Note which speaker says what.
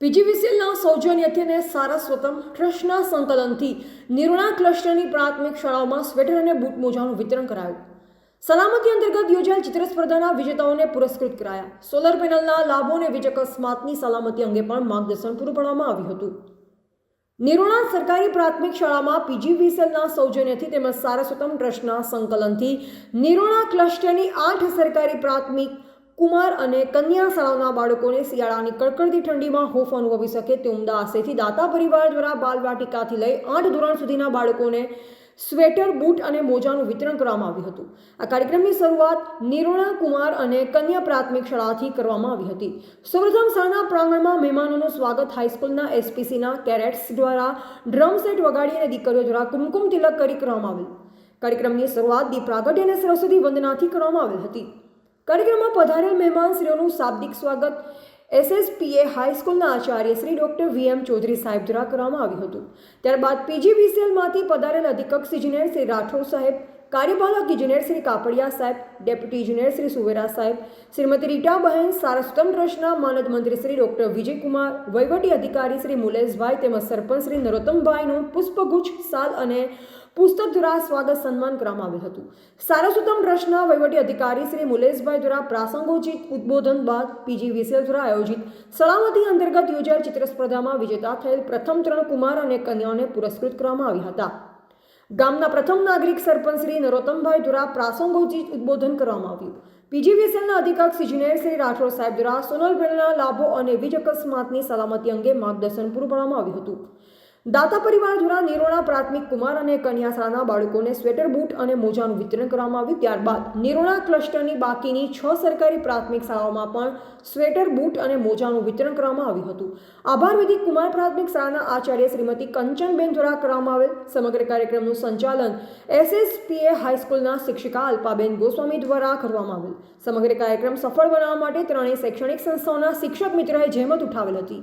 Speaker 1: પીજીવીસીએલના સૌજન્યથી અને સારસ્વતમ ટ્રસ્ટના સંકલનથી નિર્ણા ક્લસ્ટરની પ્રાથમિક શાળાઓમાં સ્વેટર અને બૂટ મોજાનું વિતરણ કરાયું. સલામતી અંતર્ગત યોજાયેલ ચિત્ર સ્પર્ધાના વિજેતાઓને પુરસ્કૃત કરાયા. સોલર પેનલના લાભો અને વીજ અકસ્માતની સલામતી અંગે પણ માર્ગદર્શન પૂરું પાડવામાં આવ્યું હતું. નિરોણા સરકારી પ્રાથમિક શાળામાં પીજીવીસીએલના સૌજન્યથી તેમજ સારસ્વતમ ટ્રસ્ટના સંકલનથી નિરોણા ક્લસ્ટરની આઠ સરકારી પ્રાથમિક કુમાર અને કન્યા શાળાના બાળકોને શિયાળાની કડકડતી ઠંડીમાં હૂંફ અનુભવી શકે તે ઉમદા આશયથી દાતા પરિવાર દ્વારા બાલવાટિકાથી લઈ આઠ ધોરણ સુધીના બાળકોને સ્વેટર, બૂટ અને મોજાનું વિતરણ કરવામાં આવ્યું હતું. આ કાર્યક્રમની શરૂઆત નિરોણા કુમાર અને કન્યા પ્રાથમિક શાળાથી કરવામાં આવી હતી. સૌપ્રથમ શાળાના પ્રાંગણમાં મહેમાનોનું સ્વાગત હાઈસ્કૂલના એસપીસીના કેરેટ્સ દ્વારા ડ્રમ સેટ વગાડી અને દીકરીઓ દ્વારા કુમકુમ તિલક કરી કરવામાં આવેલ. કાર્યક્રમની શરૂઆત દીપ પ્રાગટ્ય અને સરસ્વતી વંદનાથી કરવામાં આવેલ હતી. કાર્યક્રમમાં પધારેલ મહેમાનશ્રીઓનું શાબ્દિક સ્વાગત. એસએસપીએ હાઈસ્કૂલના આચાર્ય શ્રી ડોક્ટર વી ચૌધરી સાહેબ દ્વારા કરવામાં આવ્યું હતું. ત્યારબાદ પીજીવીસીએલમાંથી પધારેલ અધિકક્ષ ઇજનેર શ્રી રાઠોડ સાહેબ કાર્યપાલક ઇજનેર શ્રી કાપડિયા સાહેબ ડેપ્યુટી ઇજનેર સુવેરા સાહેબ, શ્રીમતી રીટાબહેન સારસ્વતમ ટ્રસ્ટના માનદ મંત્રી શ્રી ડોક્ટર વિજયકુમાર, વહીવટી અધિકારી શ્રી મુલેશભાઈ તેમજ સરપંચ શ્રી નરોત્તમભાઈનું પુષ્પગુચ્છ, સાલ અને પુસ્તક દ્વારા સ્વાગત સન્માન કરવામાં આવ્યું હતું. સારસ્વતમ ટ્રસ્ટના વહીવટી અધિકારી શ્રી મુલેશભાઈ દ્વારા પ્રાસંગોચિત ઉદ્બોધન બાદ પીજી વિસેલ દ્વારા આયોજિત સલામતી અંતર્ગત યોજાયેલ ચિત્ર સ્પર્ધામાં વિજેતા થયેલ પ્રથમ ત્રણ કુમાર અને કન્યાઓને પુરસ્કૃત કરવામાં આવ્યા હતા. ગામના પ્રથમ નાગરિક સરપંચ શ્રી નરોત્તમભાઈ દ્વારા પ્રાસંગોચિત ઉદ્બોધન કરવામાં આવ્યું. પીજીવીએસએલના અધિકાર ઇજનેર શ્રી રાઠોડ સાહેબ દ્વારા સોનલ પેનલના લાભો અને વીજ અકસ્માતની સલામતી અંગે માર્ગદર્શન પૂરું પાડવામાં આવ્યું હતું. દાતા પરિવાર દ્વારા નિરોણા, પ્રાથમિક કુમાર અને કન્યા શાળાના બાળકોને સ્વેટર, બૂટ અને મોજાનું વિતરણ કરવામાં આવ્યું ત્યારબાદ નિરોણા ક્લસ્ટરની બાકીની છ સરકારી પ્રાથમિક શાળાઓમાં પણ સ્વેટર, બૂટ અને મોજાનું વિતરણ કરવામાં આવ્યું હતું. આભાર વિધિ કુમાર પ્રાથમિક શાળાના આચાર્ય શ્રીમતી કંચનબેન દ્વારા કરવામાં આવેલ સમગ્ર કાર્યક્રમનું સંચાલન એસએસપીએ હાઈસ્કૂલના શિક્ષિકા અલ્પાબેન ગોસ્વામી દ્વારા કરવામાં આવેલ. સમગ્ર કાર્યક્રમ સફળ બનાવવા માટે ત્રણેય શૈક્ષણિક સંસ્થાઓના શિક્ષક મિત્રોએ જહેમત ઉઠાવેલ હતી.